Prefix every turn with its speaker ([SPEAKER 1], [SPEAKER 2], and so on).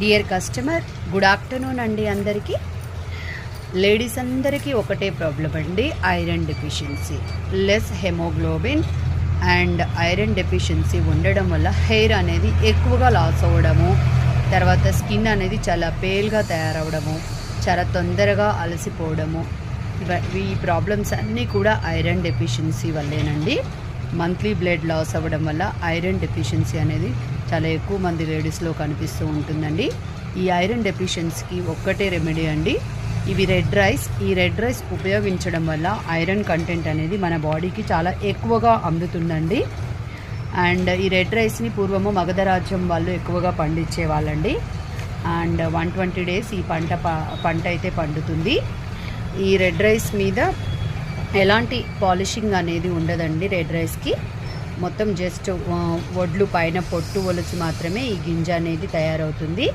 [SPEAKER 1] Dear customer good afternoon అండి అందరికీ. Ladies అందరికీ ఒకటే ప్రాబ్లం అండి iron deficiency less haemoglobin and iron deficiency ఉండడం వల్ల హెయిర్ అనేది ఎక్కువగా లాస్ అవ్వడము తర్వాత స్కిన్ అనేది చాలా పేల్గా తయారవడము చాలా తొందరగా అలసిపోవడము. ఈ ప్రాబ్లమ్స్ అన్నీ కూడా ఐరన్ డెఫిషియన్సీ వల్లేనండి. మంత్లీ బ్లడ్ లాస్ అవ్వడం వల్ల ఐరన్ డెఫిషియన్సీ అనేది చాలా ఎక్కువ మంది లేడీస్లో కనిపిస్తూ ఉంటుందండి. ఈ ఐరన్ డెఫిషియన్సీకి ఒక్కటే రెమెడీ అండి. ఇవి రెడ్ రైస్. ఈ రెడ్ రైస్ ఉపయోగించడం వల్ల ఐరన్ కంటెంట్ అనేది మన బాడీకి చాలా ఎక్కువగా అందుతుందండి. అండ్ ఈ రెడ్ రైస్ని పూర్వము మగధరాజ్యం వాళ్ళు ఎక్కువగా పండించే వాళ్ళండి. అండ్ వన్ ట్వంటీ డేస్ ఈ పంట ప- పంట అయితే పండుతుంది. ఈ రెడ్ రైస్ మీద ఎలాంటి పాలిషింగ్ అనేది ఉండదండి రెడ్ రైస్కి. మొత్తం జస్ట్ వడ్లు పైన పొట్టు ఒలుచు మాత్రమే ఈ గింజ అనేది తయారవుతుంది.